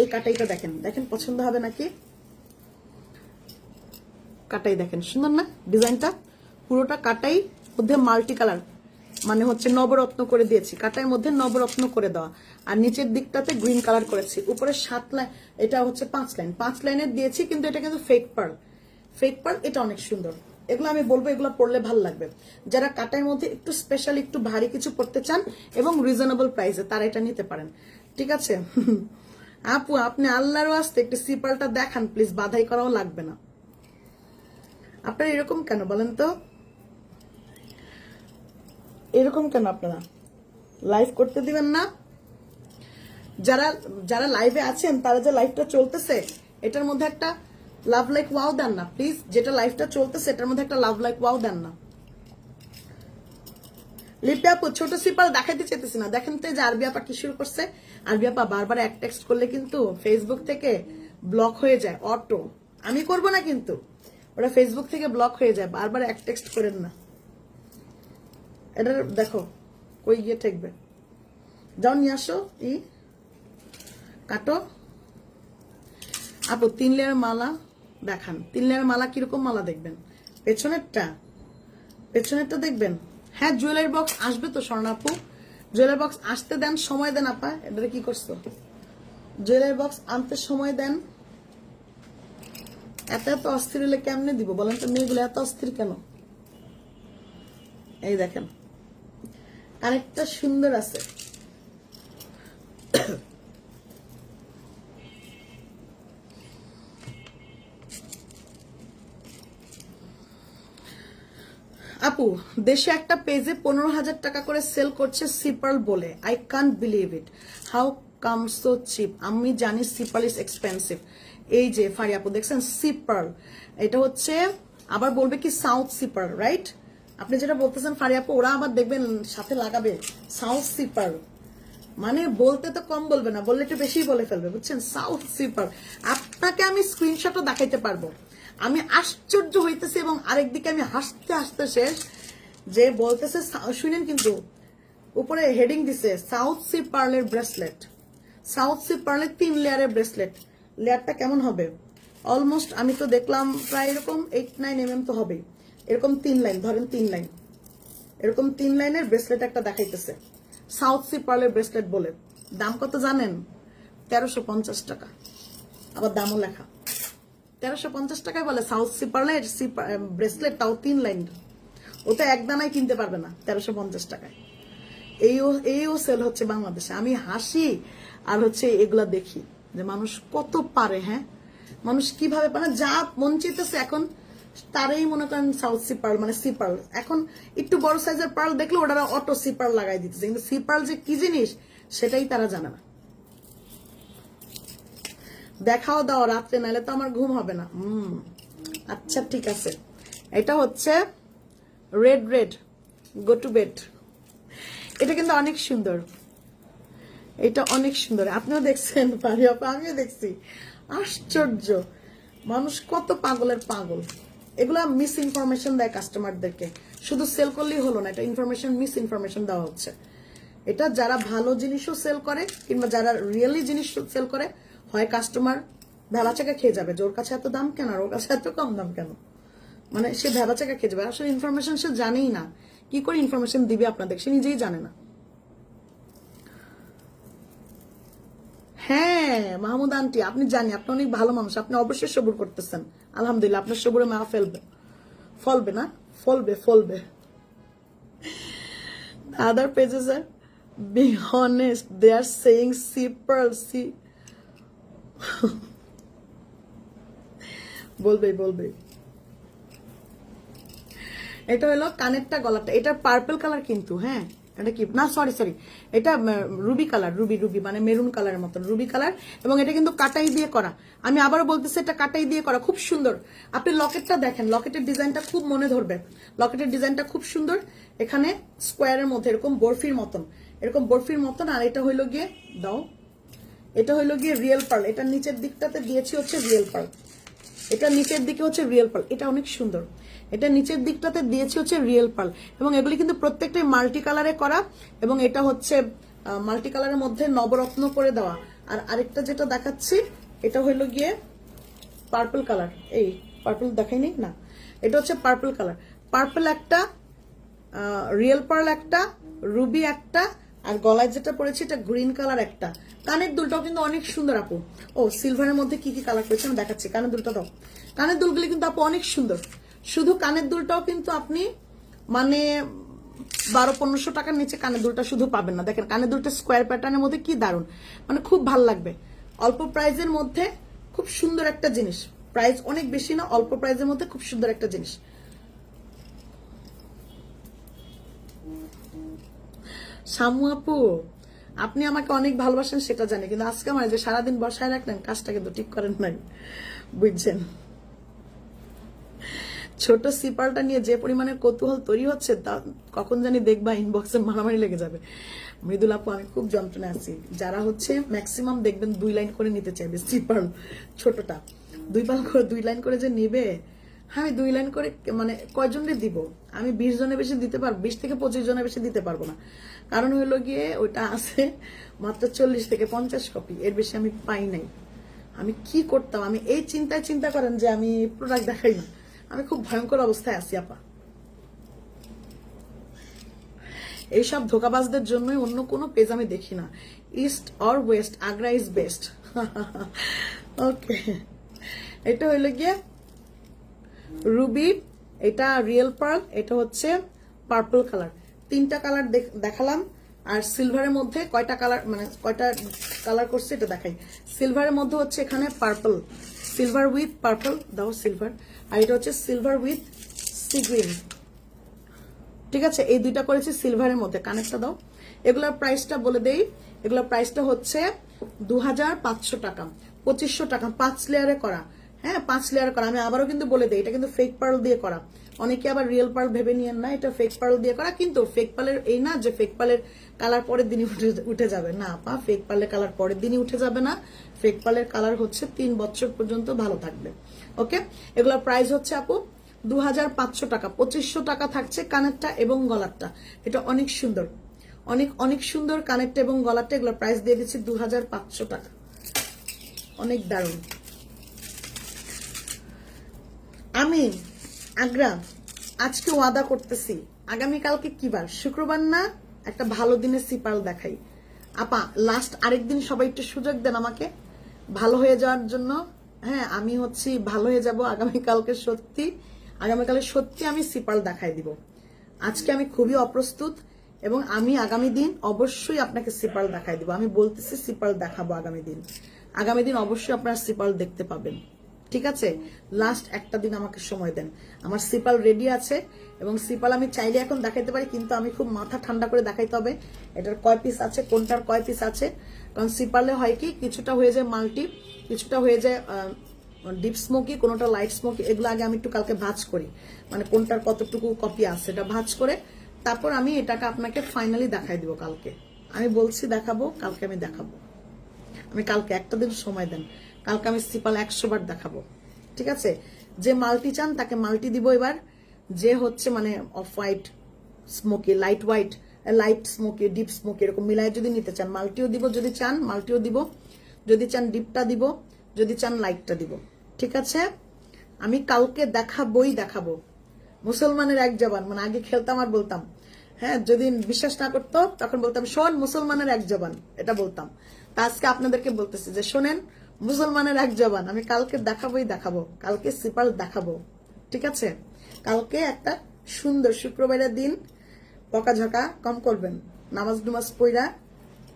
এই কাটাইটা দেখেন। দেখেন পছন্দ হবে নাকি? কাটাই দেখেন, সুন্দর না? ডিজাইনটা? পুরোটা কাটাই মধ্যে মাল্টি কালার মানে হচ্ছে নবরত্ন করে দিয়েছি। কাটার মধ্যে নবরত্ন করে দেওয়া। আর নিচের দিকটাতে গ্রিন কালার করেছি। উপরে সাত লাইন এটা হচ্ছে পাঁচ লাইন পাঁচ লাইনের দিয়েছি, কিন্তু এটা কিন্তু ফেক পার্ল ফেক পার্ল এটা অনেক সুন্দর। এগুলো আমি বলব, এগুলো পড়লে ভালো লাগবে। যারা কাটার মধ্যে একটু স্পেশাল একটু ভারী কিছু পড়তে চান এবং রিজনেবল প্রাইসে তারা এটা নিতে পারেন। ঠিক আছে? আপু, আপনি আল্লাহর আসতে একটু সিপালটা দেখান প্লিজ বাধাই করাও লাগবে না। আপনারা এরকম কেন বলেন তো? এরকম কেন আপনারা? লাইভ করতে দিবেন না? যারা যারা লাইভে আছেন, তারা যে লাইভটা চলতেছে, এটার মধ্যে একটা লাভ লাইক ওয়াও দেন না প্লিজ যেটা লাইভটা চলতেছে, এটার মধ্যে একটা লাভ লাইক ওয়াও দেন না। লিপি আপু, ছোট সিপাল দেখাইতে চেতেছি না। দেখেন তো যে আরবি আপা কি শুরু করছে। আরবি আপা বারবার এক টেক্সট করলে কিন্তু ফেসবুক থেকে ব্লক হয়ে যায় অটো আমি করব না কিন্তু। ওটা ফেসবুক থেকে ব্লক হয়ে যায়, বারবার এক টেক্সট করেন না। এটা দেখো, কই গিয়ে ঠেকবে? যাও, নিয়ে আসো, ই। কাটো। আপু, তিন লেয়ার মালা দেখান। তিন লেয়ার মালা কীরকম মালা দেখবেন? পেছনেরটা। পেছনেরটা দেখবেন? হ্যাঁ জুয়েলারি বক্স আসবে তো স্বর্ণ আপু। জুয়েলারি বক্স আসতে দেন, সময় দেন আপা। এবারে কি করছ? জুয়েলারি বক্স আনতে সময় দেন। এত এত অস্থির হলে কেমনে দিব বলেন তো? মেয়েগুলো এত অস্থির কেন? এই দেখেন। আরেকটা সুন্দর আছে। আপু, দেশে একটা পেজে পনেরো হাজার টাকা করে সেল করছে সিপার্ল বলে। I can't believe it how come so cheap আমি জানি সিপার্ল ইজ এক্সপেন্সিভ এই যে ফারি আপু, দেখছেন? সিপার্ল এটা হচ্ছে, আবার বলবে কি সাউথ সিপার্ল রাইট আপনি যেটা বলতেছেন ফারি আপু, ওরা আবার দেখবেন সাথে লাগাবে। সাউথ সিপার্ল মানে বলতে তো কম বলবে না, বললে একটু বেশি বলে ফেলবে, বুঝছেন? সাউথ সিপার আপনাকে আমি স্ক্রিনশটও দেখাইতে পারব। আমি আশ্চর্য হইতেছি এবং আরেকদিকে আমি হাসতে হাসতে শেষ, যে বলতেছে শুনেন কিন্তু, উপরে হেডিং দিছে সাউথ সি পার্লের ব্রেসলেট সাউথ সি পার্লের তিন লেয়ারের ব্রেসলেট লেয়ারটা কেমন হবে? অলমোস্ট আমি তো দেখলাম প্রায় এরকম এইট নাইন এম তো হবেই। এরকম তিন লাইন ধরেন তিন লাইন এরকম তিন লাইনের ব্রেসলেট একটা দেখাইতেছে সাউথ সি পার্লের ব্রেসলেট বলে। দাম কত জানেন? তেরোশো পঞ্চাশ টাকা। আবার দামও লেখা। তেরোশো পঞ্চাশ টাকায় বলে সাউথ সি পার্লের ব্রেসলেট তাও তিন লাইন ও তো এক দানায় কিনতে পারবে না, তেরোশো পঞ্চাশ টাকায়। এইও এইও সেল হচ্ছে বাংলাদেশে। আমি হাসি আর হচ্ছে এগুলা দেখি যে মানুষ কত পারে হ্যাঁ? মানুষ কীভাবে পারে? যা মন এখন তারাই মনে করেন সাউথ সি পার্ল মানে সি পার্ল এখন একটু বড় সাইজের পার্ল দেখলে ওটা অটো সি লাগাই দিতেছে। কিন্তু সি যে কি জিনিস, সেটাই তারা জানে না। দেখাও দাও রাত্রে, নাহলে তো আমার ঘুম হবে না। হুম আচ্ছা ঠিক আছে। এটা হচ্ছে red red go to bed এটা কিন্তু অনেক সুন্দর। এটা অনেক সুন্দর। আপনিও দেখছেন পারি আপা আমিও দেখছি। আশ্চর্য! মানুষ কত পাগলের পাগল। এগুলা মিস ইনফরমেশন দেয় কাস্টমারদেরকে শুধু সেল করলেই হলো না, এটা ইনফরমেশন মিস ইনফরমেশন দেওয়া হচ্ছে। এটা যারা ভালো জিনিসও সেল করে, কিংবা যারা রিয়েলি জিনিস সেল করে হয় কাস্টমার ভেলা চাকা খেয়ে যাবে যে ওর কাছে এত দাম কেন আর ওর কাছে এত কম দাম কেন? মানে সে ভেবা চাকা খেয়ে যাবে। আসলে ইনফরমেশন সে জানেই না। কি করে ইনফরমেশন দিবে আপনাদের? সে নিজেই জানে না। হ্যাঁ মাহমুদ আন্টি, আপনি জানি, আপনি অনেক ভালো মানুষ। আপনি অবশ্যই সবুর করতেছেন। আলহামদুলিল্লাহ, আপনার সবুরে মা ফেলবে। ফলবে না? ফলবে ফলবে। Other pages are be honest. They are saying see pearl see বলবে বলবে। এটা হলো কানেরটা গলাটা। এটা পার্পল কালার কিন্তু হ্যাঁ? এটা কি? না সরি সরি এটা রুবি কালার রুবি রুবি মানে মেরুন কালারের মতন রুবি কালার এবং এটা কিন্তু কাটাই দিয়ে করা। আমি আবারও বলতেছি, এটা কাটাই দিয়ে করা। খুব সুন্দর। আপনি লকেটটা দেখেন। লকেটের ডিজাইনটা খুব মনে ধরবে। লকেটের ডিজাইনটা খুব সুন্দর। এখানে স্কোয়ারের মধ্যে এরকম বরফির মতন। এরকম বরফির মতন। আর এটা হইল গিয়ে, দাও। এটা হইল গিয়ে রিয়েল পার্ল এটা নিচের দিকটাতে দিয়েছি হচ্ছে রিয়েল পার্ল এটা নিচের দিকে হচ্ছে রিয়েল পার্ল এটা অনেক সুন্দর। এটা নিচের দিকটাতে দিয়েছি হচ্ছে রিয়েল পার্ল এবং এগুলি কিন্তু প্রত্যেকটাই মাল্টি কালারে করা। এবং এটা হচ্ছে মাল্টি কালারের মধ্যে নবরত্ন করে দেওয়া। আর আরেকটা যেটা দেখাচ্ছি, এটা হইল গিয়ে পার্পল কালার এই পার্পল দেখাইনি? না। এটা হচ্ছে পার্পল কালার পার্পল একটা রিয়েল পার্ল একটা রুবি একটা আর গলায় যেটা পড়েছে এটা গ্রিন কালার একটা। কানের দুলটাও কিন্তু অনেক সুন্দর আপু। ও সিলভারের মধ্যে কি কি কালার করেছে আমি দেখাচ্ছি। কানের দুলটা দাও। কানের দুলগুলি কিন্তু আপু অনেক সুন্দর। শুধু কানের দুলটাও কিন্তু আপনি মানে বারো, পনেরোশো টাকার নিচে কানের দুলটা শুধু পাবেন না। দেখেন, কানের দুলটা স্কোয়ার প্যাটার্নের মধ্যে কি দারুণ। মানে খুব ভালো লাগবে। অল্প প্রাইজের মধ্যে খুব সুন্দর একটা জিনিস। প্রাইস অনেক বেশি না, অল্প প্রাইজের মধ্যে খুব সুন্দর একটা জিনিস। শামু আপু, আপনি আমাকে অনেক ভালোবাসেন, সেটা জানি, কিন্তু আজকে আমার যে সারাদিন বসায় রাখলেন, কাজটা কিন্তু ঠিক করেন নাই, বুঝছেন? ছোট সিপালটা নিয়ে যে পরিমাণে কৌতূহল তৈরি হচ্ছে, তা কখন জানি দেখবা ইনবক্সে মারামারি লেগে যাবে। মৃদুল আপু, আমি খুব যন্ত্রণা আছি। যারা হচ্ছে ম্যাক্সিমাম দেখবেন দুই লাইন করে নিতে চাইবে, সিপাল ছোটটা। দুই পাল করে, দুই লাইন করে যে নেবে আমি দুই লাইন করে মানে কয়জনের দিব? আমি বিশ জনের বেশি দিতে পারব বিশ থেকে পঁচিশ জনের বেশি দিতে পারব না। কারণ হইল গিয়ে ওইটা আছে মাত্র চল্লিশ থেকে পঞ্চাশ কপি এর বেশি আমি পাই নাই। আমি কি করতাম? আমি এই চিন্তায় চিন্তা করেন যে আমি প্রোডাক্ট দেখাই না। আমি খুব ভয়ঙ্কর অবস্থায় আছি, আপা। এইসব ধোকাবাজদের জন্যই অন্য কোনো পেজ আমি দেখি না। East or west Agra is best okay এটা হইল গিয়ে রুবি, এটা রিয়েল পার্ল, এটা হচ্ছে পার্পল কালার। তিনটা কালার দেখালাম, আর সিলভারের মধ্যে কয়টা কালার মানে কয়টা কালার করছে এটা দেখাই। সিলভারের মধ্যে হচ্ছে এখানে পার্পল, সিলভার উইথ পার্পল, দাও সিলভার, আর এটা হচ্ছে সিলভার উইথ সি গ্রিন। ঠিক আছে, এই দুইটা করেছি সিলভারের মধ্যে, কানেরটা দাও। এগুলোর প্রাইসটা বলে দেই, এগুলোর প্রাইসটা হচ্ছে দু হাজার পাঁচশো টাকা, পঁচিশশো টাকা, পাঁচ লেয়ারে করা। হ্যাঁ পাঁচ লেয়ার করা। আমি আবারও কিন্তু বলে দিই, এটা কিন্তু ফেক পার্ল দিয়ে করা। অনেকে আবার রিয়েল পার্ল ভেবে নিয়েন না, এটা ফেক পার্ল দিয়ে করা, কিন্তু ফেক পার্লের এই না যে ফেক পার্লের কালার পরের দিনই উঠে উঠে যাবে। না পা ফেক পার্লের কালার পরের দিনই উঠে যাবে না। ফেক পার্লের কালার হচ্ছে তিন বছর পর্যন্ত ভালো থাকবে। ওকে এগুলোর প্রাইস হচ্ছে আপু দু হাজার পাঁচশো টাকা, পঁচিশশো টাকা থাকছে কানেরটা এবং গলারটা। এটা অনেক সুন্দর। অনেক অনেক সুন্দর কানেরটা এবং গলারটা, এগুলোর প্রাইস দিয়ে দিচ্ছি দু হাজার পাঁচশো টাকা। অনেক দারুণ। আমি, আগ্রা আজকে ওয়াদা করতেছি। আগামীকালকে কি বার? শুক্রবার না? একটা ভালো দিনের সিপাল দেখাই। আপা লাস্ট আরেকদিন সবাই একটু সুযোগ দেন আমাকে। ভালো হয়ে যাওয়ার জন্য। হ্যাঁ আমি হচ্ছি ভালো হয়ে যাব আগামীকালকে সত্যি। আগামীকালে সত্যি আমি সিপাল দেখাই দিব। আজকে আমি খুবই অপ্রস্তুত এবং আমি আগামী দিন অবশ্যই আপনাকে সিপাল দেখাই দিব। আমি বলতেছি সিপাল দেখাবো আগামী দিন। আগামী দিন অবশ্যই আপনারা সিপাল দেখতে পাবেন। ঠিক আছে? লাস্ট একটা দিন আমাকে সময় দেন। আমার সিপাল রেডি আছে এবং সিপাল আমি চাইলে এখন দেখাইতে পারি, কিন্তু আমি খুব মাথা ঠান্ডা করে দেখাইতে হবে এটার কয় পিস আছে, কোনটার কয় পিস আছে। কারণ সিপালে হয় কি, কিছুটা হয়ে যায় মাল্টি, কিছুটা হয়ে যায় ডিপ স্মোকি কোনোটা লাইট স্মোকি এগুলো আগে আমি একটু কালকে ভাজ করি। মানে কোনটার কতটুকু কপি আছে, এটা ভাজ করে তারপর আমি এটাকে আপনাকে ফাইনালি দেখাই দিব কালকে। আমি বলছি দেখাবো, কালকে আমি দেখাবো। আমি কালকে একটা দিন সময় দেন। কালকে আমি সিপাল একশো বার দেখাবো। ঠিক আছে? যে মাল্টি চান, তাকে মাল্টি দিব এবার। যে হচ্ছে মানে off white smoky, light white, light smoky, deep smoky, এরকম মিলাই যদি নিতে চান। মাল্টিও দিব যদি চান মাল্টিও দিব। যদি চান ডিপটা দিব, যদি চান লাইটটা দিব। ঠিক আছে? আমি কালকে দেখাবই দেখাবো। মুসলমানের এক জবান মানে আগে খেলতাম আর বলতাম। হ্যাঁ যদি বিশ্বাস না করতো, তখন বলতাম, শোন, মুসলমানের এক জবান, এটা বলতাম। তা আজকে আপনাদেরকে বলতেছি যে, শোনেন মুসলমানের এক জবান, আমি কালকে দেখাবোই দেখাবো, কালকে সিপাল দেখাবো, ঠিক আছে? কালকে একটা সুন্দর শুক্রবারের দিন বকাঝকা কম করবেন, নামাজ ডুমাজ পইরা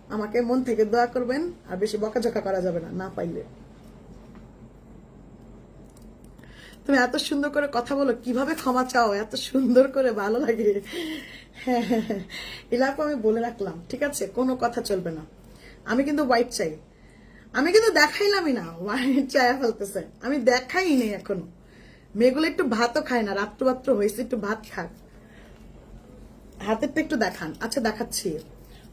আমাকে মন থেকে দোয়া করবেন, আর বেশি বকাঝকা করা যাবে না না পাইলে। তুমি এত সুন্দর করে কথা বলো, কীভাবে ক্ষমা চাও? এত সুন্দর করে, ভালো লাগে। হ্যাঁ হ্যাঁ হ্যাঁ। আমি বলে রাখলাম, ঠিক আছে? কোনো কথা চলবে না। আমি কিন্তু হোয়াইট চাই। আমি কিন্তু দেখাইলামই না চায়া ফেলতেছে। আমি দেখাই নেই এখনও। মেয়েগুলো একটু ভাতও খায় না রাত্র রাত্র হয়েছে, একটু ভাত খাক। হাতেরটা একটু দেখান। আচ্ছা দেখাচ্ছি।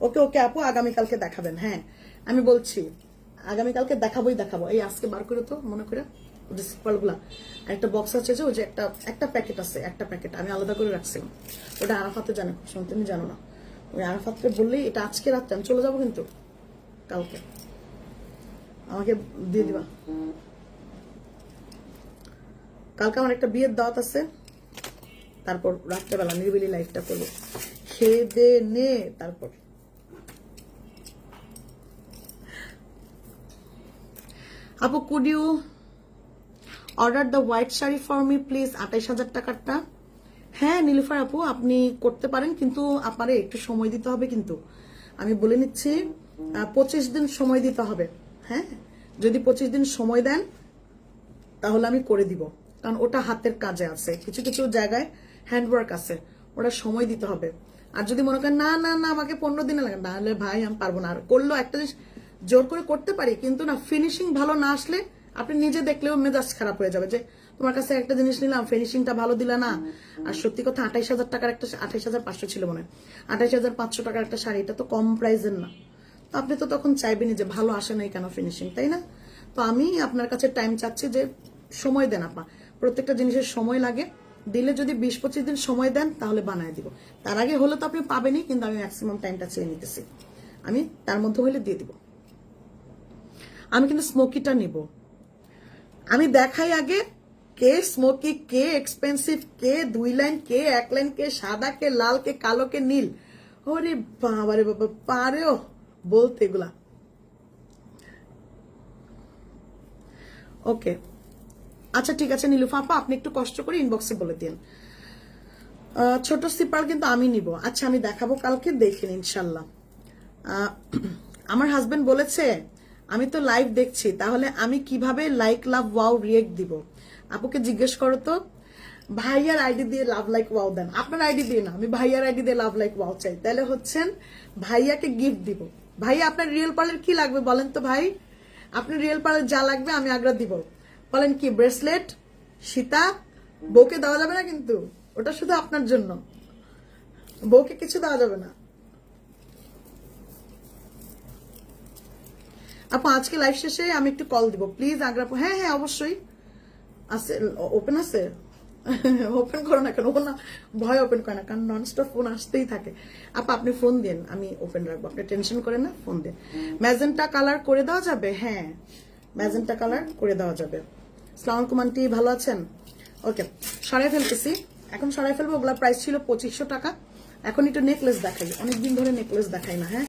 ওকে ওকে আপু, আগামীকালকে দেখাবেন হ্যাঁ। আমি বলছি, আগামীকালকে দেখাবোই দেখাবো। এই আজকে বার করে তো, মনে করে একটা বক্স আছে যে, ওই যে একটা একটা প্যাকেট আছে, একটা প্যাকেট আমি আলাদা করে রাখছিলাম ওটা আরাফাতে জানে তুমি জানো না। ওই আরাফাতকে বললেই এটা আজকে রাত্রে, আমি চলে যাব কিন্তু কালকে। আমাকে দিয়ে দিবা। কালকে আমার একটা বিয়ের দাওয়াত আছে। তারপর রাত্রেবেলা নিরিবিলি লাইফটা করব। খেয়ে দে নে তারপর। আপু could you order the white sari for me please আঠাইশ হাজার টাকারটা। হ্যাঁ নীলুফার আপু, আপনি করতে পারেন, কিন্তু আপনারে একটু সময় দিতে হবে কিন্তু। আমি বলে নিচ্ছি পঁচিশ দিন সময় দিতে হবে। হ্যাঁ? যদি পঁচিশ দিন সময় দেন, তাহলে আমি করে দিব। কারণ ওটা হাতের কাজে আছে। কিছু কিছু জায়গায় হ্যান্ডওয়ার্ক আছে। ওটা সময় দিতে হবে। আর যদি মনে করেন, না না না, আমাকে পনেরো দিনে লাগে নাহলে ভাই, আমি পারব না। আর করলেও একটা জিনিস, জোর করে করতে পারি, কিন্তু না ফিনিশিং ভালো না আসলে আপনি নিজে দেখলেও মেজাজ খারাপ হয়ে যাবে যে, তোমার কাছে একটা জিনিস নিলাম ফিনিশিংটা ভালো দিলা না। আর সত্যি কথা, আঠাইশ হাজার টাকার একটা, আঠাইশ হাজার পাঁচশো ছিল মনে হয়। আঠাইশ হাজার পাঁচশো টাকার একটা শাড়ি, এটা তো কম প্রাইসের না। তো আপনি তো তখন চাইবেনই যে ভালো আসে নাই কেন ফিনিশিং তাই না? তো আমি আপনার কাছে টাইম চাচ্ছি যে সময় দেন আপা। প্রত্যেকটা জিনিসের সময় লাগে। দিলে যদি বিশ পঁচিশ দিন সময় দেন, তাহলে বানায় দিব। তার আগে হলে তো আপনি পাবেনই, কিন্তু আমি ম্যাক্সিমাম টাইমটা চেয়ে নিতেছি। আমি তার মধ্যে হলে দিয়ে দিব। আমি কিন্তু স্মোকিটা নিব। আমি দেখাই আগে কে স্মোকি কে এক্সপেন্সিভ কে দুই লাইন, কে এক লাইন, কে সাদা, কে লাল, কে কালো, কে নীল। ওরে বাবা রে বাবা, পারেও। বলতে এগুলা। ওকে আচ্ছা ঠিক আছে, নীলুফা আপা, আপনি একটু কষ্ট করে ইনবক্সে বলে দিন। ছোট সিপার কিন্তু আমি নিব। আচ্ছা আমি দেখাবো, কালকে দেখেন ইনশাল্লাহ আমার হাজবেন্ড বলেছে, আমি তো লাইভ দেখছি, তাহলে আমি কীভাবে লাইক লাভ ওয়াও রিয়েক্ট দিব? আপুকে জিজ্ঞেস করো তো, ভাইয়ার আইডি দিয়ে লাভ লাইক ওয়াও দেন। আপনার আইডি দিয়ে না, আমি ভাইয়ার আইডি দিয়ে লাভ লাইক ওয়াও চাই। তাহলে হচ্ছেন, ভাইয়াকে গিফট দিব। ভাইয়া আপনার রিয়েল পার্লের কি লাগবে বলেন তো ভাই? আপনি রিয়েল পার্লের যা লাগবে আমি আগ্রা দিব। বলেন কি ব্রেসলেট সীতা, বউকে দেওয়া যাবে না কিন্তু? ওটা শুধু আপনার জন্য। বউকে কিছু দেওয়া যাবে না। আপু, আজকে লাইভ শেষে আমি একটু কল দিব। প্লিজ আগ্রাপু হ্যাঁ হ্যাঁ অবশ্যই। আছে ওপেন আছে? ওপেন করো না কেন? ও না, ভয় ওপেন করে না, কারণ নন স্টপ ফোন আসতেই থাকে। আপা, আপনি ফোন দিন, আমি ওপেন রাখব। আপনি টেনশন করেন না ফোন দিন। ম্যাজেন্টা কালার করে দেওয়া যাবে? হ্যাঁ ম্যাজেন্টা কালার করে দেওয়া যাবে। সালাম কুমান্টি ভালো আছেন? ওকে সরাই ফেলতেছি। এখন সরাই ফেলব, ওগুলা প্রাইস ছিল পঁচিশশো টাকা। এখন একটু নেকলেস দেখাই। অনেকদিন ধরে নেকলেস দেখাই না হ্যাঁ?